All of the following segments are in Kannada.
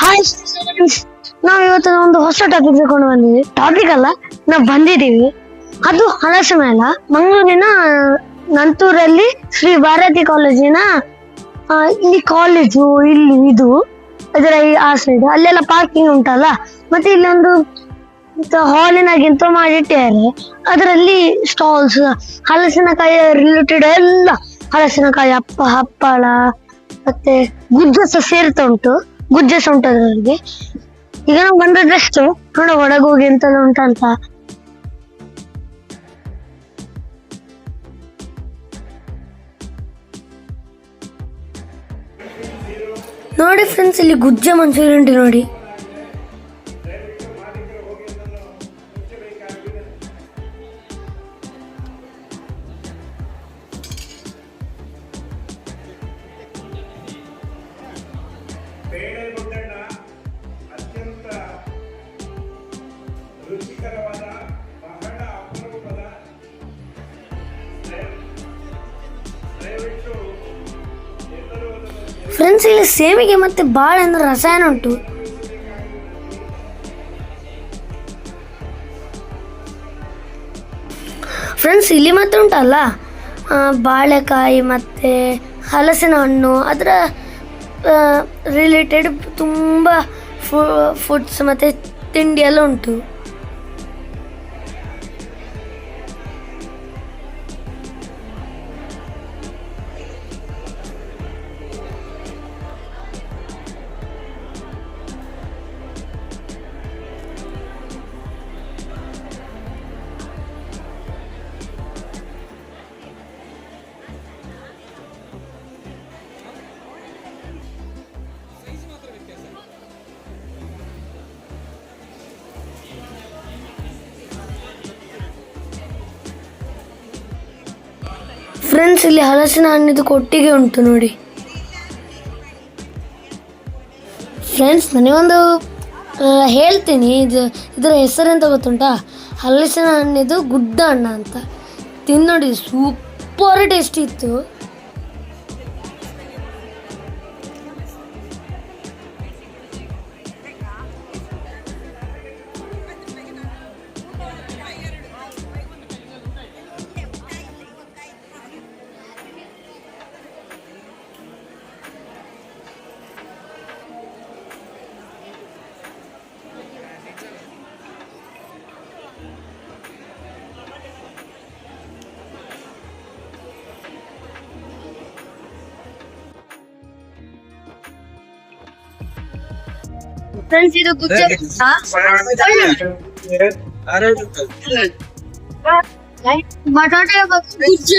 ಹಾಯ್ ನಾವು ಇವತ್ತು ಒಂದು ಹೊಸ ಟಾಪಿಕ್ ತಗೊಂಡು ಬಂದಿದ್ದೀವಿ ಟಾಪಿಕ್ ಅಲ್ಲ ನಾವು ಬಂದಿದ್ದೀವಿ. ಅದು ಹಲಸು ಮೇಲ ಮಂಗಳೂರಿನ ನಂತೂರಲ್ಲಿ ಶ್ರೀ ಭಾರತಿ ಕಾಲೇಜಿನ ಇಲ್ಲಿ ಕಾಲೇಜು ಇಲ್ಲಿ ಇದು ಇದರ ಆ ಸೈಡ್ ಅಲ್ಲೆಲ್ಲ ಪಾರ್ಕಿಂಗ್ ಉಂಟಲ್ಲ? ಮತ್ತೆ ಇಲ್ಲೊಂದು ಹಾಲಿನಾಗಿಂತ ಮಾಡಿಟ್ಟಿದ್ದಾರೆ. ಅದರಲ್ಲಿ ಸ್ಟಾಲ್ಸ್ ಹಲಸಿನಕಾಯಿ ರಿಲೇಟೆಡ್ ಎಲ್ಲ. ಹಲಸಿನಕಾಯಿ ಅಪ್ಪ ಹಪ್ಪಳ, ಮತ್ತೆ ಗುಜ್ಜಸ ಸೇರ್ತಾ ಉಂಟು. ಗುಜ್ಜ ಸಹ ಅವ್ರಿಗೆ ಈಗ ನಾವು ಬಂದದ್ದಷ್ಟು ನೋಡ ಹೋಗಿ ಎಂತೆಲ್ಲ ಉಂಟಂತ ನೋಡಿ ಫ್ರೆಂಡ್ಸ್ ಇಲ್ಲಿ ಗುಜ್ಜ ಮಂಚೂರಿ ಉಂಟು ನೋಡಿ. ಬೇಳೆ ಅತ್ಯಂತ ರುಚಿಕರವಾದ ಬಹಳ ಅಪರೂಪದ ಫ್ರೆಂಡ್ಸ್ ಇಲ್ಲಿ ಮತ್ತೆ ಬಾಳೆ ಅಂದ್ರೆ ರಸಾಯನ ಉಂಟು. ಫ್ರೆಂಡ್ಸ್ ಇಲ್ಲಿ ಮಾತ್ರ ಉಂಟಲ್ಲ? ಬಾಳೆಕಾಯಿ ಮತ್ತೆ ಹಲಸಿನ ಹಣ್ಣು, ಅದರ ರಿಲೇಟೆಡ್ ತುಂಬ ಫುಡ್ಸ್ ಮತ್ತೆ ತಿಂಡಿ ಎಲ್ಲ ಉಂಟು. ಫ್ರೆಂಡ್ಸ್ ಇಲ್ಲಿ ಹಲಸಿನ ಹಣ್ಣಿದು ಕೊಟ್ಟಿಗೆ ಉಂಟು ನೋಡಿ. ಫ್ರೆಂಡ್ಸ್ ನನಗೊಂದು ಹೇಳ್ತೀನಿ. ಇದು, ಇದರ ಹೆಸರೆಂತ ಗೊತ್ತುಂಟಾ? ಹಲಸಿನ ಹಣ್ಣಿದು ಗುಡ್ಡ ಹಣ್ಣ ಅಂತ. ತಿಂದು ನೋಡಿ ಸೂಪರ್ ಟೇಸ್ಟಿ ಇತ್ತು. ಫ್ರೆಂಡ್ಸ್ ಇದು ಗುಜ್ಜ ಬಟಾಟೆ ಗುಜ್ಜ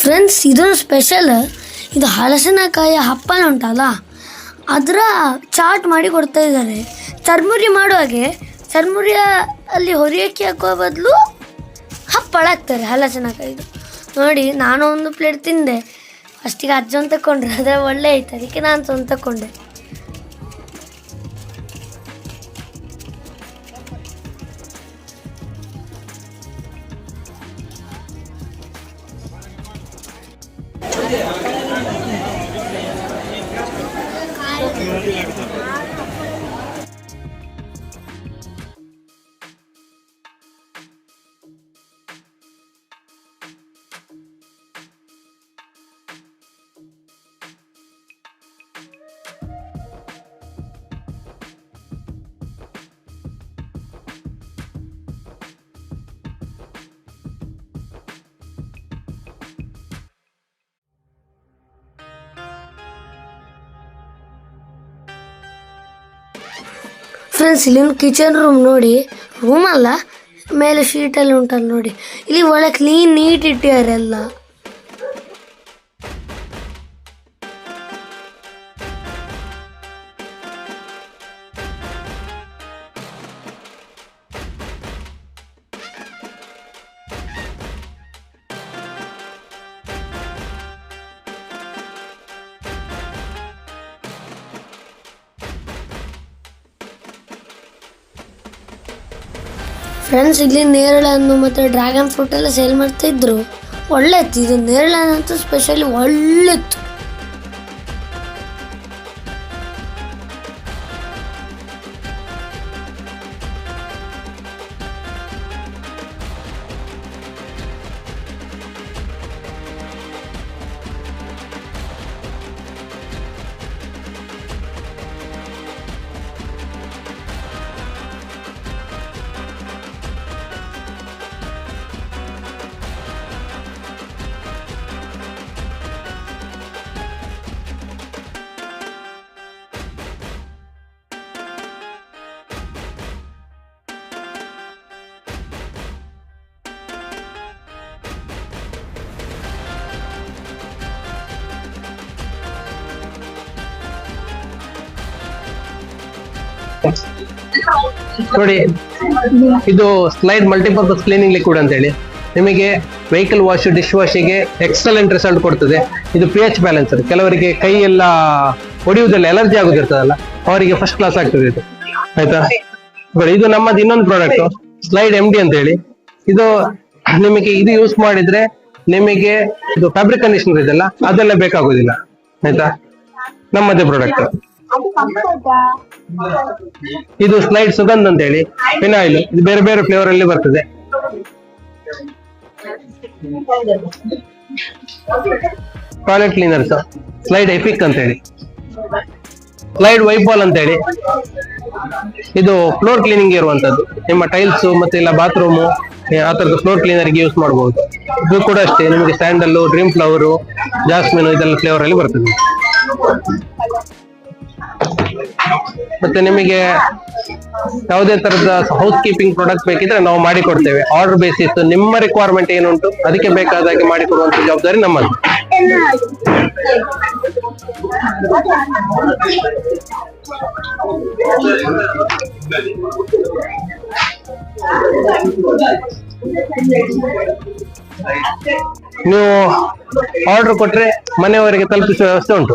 ಫ್ರೆಂಡ್ಸ್ ಇದೊಂದು ಸ್ಪೆಷಲ್ ಇದು ಹಲಸಿನಕಾಯಿ ಹಪ್ಪನ ಉಂಟಲ್ಲ? ಅದರ ಚಾಟ್ ಮಾಡಿ ಕೊಡ್ತಾ ಇದ್ದಾರೆ. ಚರ್ಮುರಿ ಮಾಡುವಾಗೆ ಚರ್ಮುರಿಯ ಅಲ್ಲಿ ಹೊರಿಯಕ್ಕೆ ಹಾಕುವ ಬದಲು ಹಪ್ಪಳ ಹಾಕ್ತಾರೆ ಹಲಸಿನಕಾಯಿದು. ನೋಡಿ, ನಾನು ಒಂದು ಪ್ಲೇಟ್ ತಿಂದೆ. ಫಸ್ಟಿಗೆ ಅಜ್ಜ ಒಂದು ತಗೊಂಡ್ರೆ ಅದೇ ಒಳ್ಳೆ ಆಯ್ತು ಅದಕ್ಕೆ ನಾನು ಸ್ವಂತ ತಗೊಂಡೆ よろしくお願いします。ಫ್ರೆಂಡ್ಸ್ ಇಲ್ಲಿನ ಕಿಚನ್ ರೂಮ್ ನೋಡಿ. ರೂಮ್ ಅಲ್ಲ, ಮೇಲೆ ಶೀಟ್ ಎಲ್ಲ ಉಂಟಲ್ಲ ನೋಡಿ. ಇಲ್ಲಿ ಒಳಗೆ ಕ್ಲೀನ್ ನೀಟ್ ಇಟ್ಟಿದ್ದಾರೆ ಎಲ್ಲ. ಫ್ರೆಂಡ್ಸ್ ಇಲ್ಲಿ ನೇರಳೆ ಹಣ್ಣು ಮತ್ತು ಡ್ರ್ಯಾಗನ್ ಫ್ರೂಟ್ ಎಲ್ಲ ಸೇಲ್ ಮಾಡ್ತಾ ಇದ್ರು. ಒಳ್ಳೆ ಇತ್ತು. ಇದು ನೇರಳೆ ಅಂತೂ ಸ್ಪೆಷಲಿ ಒಳ್ಳೆತ್ತು ನೋಡಿ, ಇದು ಸ್ಲೈಡ್ ಮಲ್ಟಿಪರ್ಪಸ್ ಕ್ಲೀನಿಂಗ್ ಲಿಕ್ವಿಡ್ ಅಂತ ಹೇಳಿ ನಿಮಗೆ ವೆಹಿಕಲ್ ವಾಶ್ ಡಿಶ್ ವಾಶಿಗೆ ಎಕ್ಸಲೆಂಟ್ ರಿಸಲ್ಟ್ ಕೊಡ್ತದೆ. ಇದು ಪಿ ಎಚ್ ಬ್ಯಾಲೆನ್ಸರ್ ಕೆಲವರಿಗೆ ಕೈ ಎಲ್ಲ ಹೊಡೆಯುವುದೆಲ್ಲ ಎಲರ್ಜಿ ಆಗುದಿರ್ತದಲ್ಲ, ಅವರಿಗೆ ಫಸ್ಟ್ ಕ್ಲಾಸ್ ಆಗ್ತದೆ ಇದು. ಆಯ್ತಾ? ಇದು ನಮ್ಮದು ಇನ್ನೊಂದು ಪ್ರಾಡಕ್ಟ್ ಸ್ಲೈಡ್ ಎಂ ಡಿ ಅಂತ ಹೇಳಿ ಇದು ನಿಮಗೆ, ಇದು ಯೂಸ್ ಮಾಡಿದ್ರೆ ನಿಮಗೆ ಇದು ಫ್ಯಾಬ್ರಿಕ್ ಕಂಡೀಷನರ್ ಇದೆಲ್ಲ ಅದೆಲ್ಲ ಬೇಕಾಗುದಿಲ್ಲ. ಆಯ್ತಾ? ನಮ್ಮದೇ ಪ್ರಾಡಕ್ಟ್ ಇದು ಸ್ಲೈಡ್ ಸುಗಂಧ ಅಂತ ಹೇಳಿ. ಫಿನಾಯಿಲ್ ಇದು ಬೇರೆ ಬೇರೆ ಫ್ಲೇವರ್ ಅಲ್ಲಿ ಬರ್ತದೆ. ಟಾಯ್ಲೆಟ್ ಕ್ಲೀನರ್ಸ್ ಸ್ಲೈಡ್ ಎಪಿಕ್ ಅಂತ ಹೇಳಿ. ಸ್ಲೈಡ್ ವೈಪಾಲ್ ಅಂತ ಹೇಳಿ. ಇದು ಫ್ಲೋರ್ ಕ್ಲೀನಿಂಗ್ ಇರುವಂತದ್ದು. ನಿಮ್ಮ ಟೈಲ್ಸ್ ಮತ್ತೆ ಇಲ್ಲ ಬಾತ್ರೂಮ್ ಆ ತರದ ಫ್ಲೋರ್ ಕ್ಲೀನರ್ಗೆ ಯೂಸ್ ಮಾಡಬಹುದು ಇದು ಕೂಡ ಅಷ್ಟೇ. ನಿಮಗೆ ಸ್ಯಾಂಡಲ್ ಡ್ರೀಮ್ ಫ್ಲವರ್ ಜಾಸ್ಮಿನ್ ಇದೆಲ್ಲ ಫ್ಲೇವರ್ ಅಲ್ಲಿ ಬರ್ತದೆ. ಮತ್ತೆ ನಿಮಗೆ ಯಾವುದೇ ತರದ ಹೌಸ್ ಕೀಪಿಂಗ್ ಪ್ರಾಡಕ್ಟ್ ಬೇಕಿದ್ರೆ ನಾವು ಮಾಡಿ ಕೊಡ್ತೇವೆ ಆರ್ಡರ್ ಬೇಸಿಸ್ ನಿಮ್ಮ ರಿಕ್ವೈರ್ಮೆಂಟ್ ಏನುಂಟು? ಅದಕ್ಕೆ ಬೇಕಾದಾಗೆ ಮಾಡಿ ಕೊಡುವಂತ ಜವಾಬ್ದಾರಿ ನಮ್ಮದು. ನೀವು ಆರ್ಡರ್ ಕೊಟ್ರೆ ಮನೆಯವರಿಗೆ ತಲುಪಿಸುವ ವ್ಯವಸ್ಥೆ ಉಂಟು.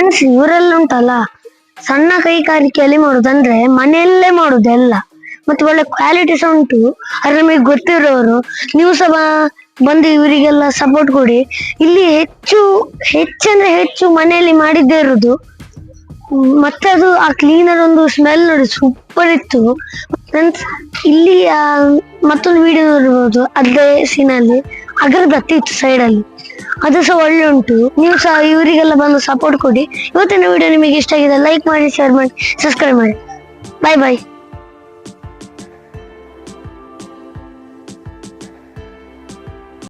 ಫ್ರೆಂಡ್ಸ್ ಇವರೆಲ್ಲ ಉಂಟಲ್ಲ? ಸಣ್ಣ ಕೈಗಾರಿಕೆಯಲ್ಲಿ ಮಾಡುದಂದ್ರೆ ಮನೆಯಲ್ಲೇ ಮಾಡುದೆಲ್ಲ ಮತ್ತೆ ಒಳ್ಳೆ ಕ್ವಾಲಿಟಿ ಸಹ ಉಂಟು. ಅದ್ರ ನಮಗೆ ಗೊತ್ತಿರೋರು, ನೀವು ಸಹ ಬಂದು ಇವರಿಗೆಲ್ಲ ಸಪೋರ್ಟ್ ಕೊಡಿ. ಇಲ್ಲಿ ಹೆಚ್ಚು, ಹೆಚ್ಚಂದ್ರೆ ಹೆಚ್ಚು ಮನೆಯಲ್ಲಿ ಮಾಡಿದ್ದೇ ಇರುದು. ಮತ್ತೆ ಅದು ಆ ಕ್ಲೀನರ್ ಒಂದು ಸ್ಮೆಲ್ ನೋಡಿ ಸೂಪರ್ ಇತ್ತು. ಇಲ್ಲಿ ಮತ್ತೊಂದು ವಿಡಿಯೋ ನೋಡ್ಬೋದು, ಅದೇ ಸೀನಲ್ಲಿ ಅಗರಬತ್ತಿ ಇತ್ತು ಸೈಡ್ ಅಲ್ಲಿ. ಅದು ಸಹ ಒಳ್ಳೆ ಉಂಟು. ನೀವು ಸಹ ಇವರಿಗೆಲ್ಲ ಬಂದು ಸಪೋರ್ಟ್ ಕೊಡಿ. ಇವತ್ತಿನ ವಿಡಿಯೋ ನಿಮಗೆ ಇಷ್ಟ ಆಗಿದೆ ಲೈಕ್ ಮಾಡಿ ಶೇರ್ ಮಾಡಿ ಸಬ್ಸ್ಕ್ರೈಬ್ ಮಾಡಿ. ಬಾಯ್ ಬಾಯ್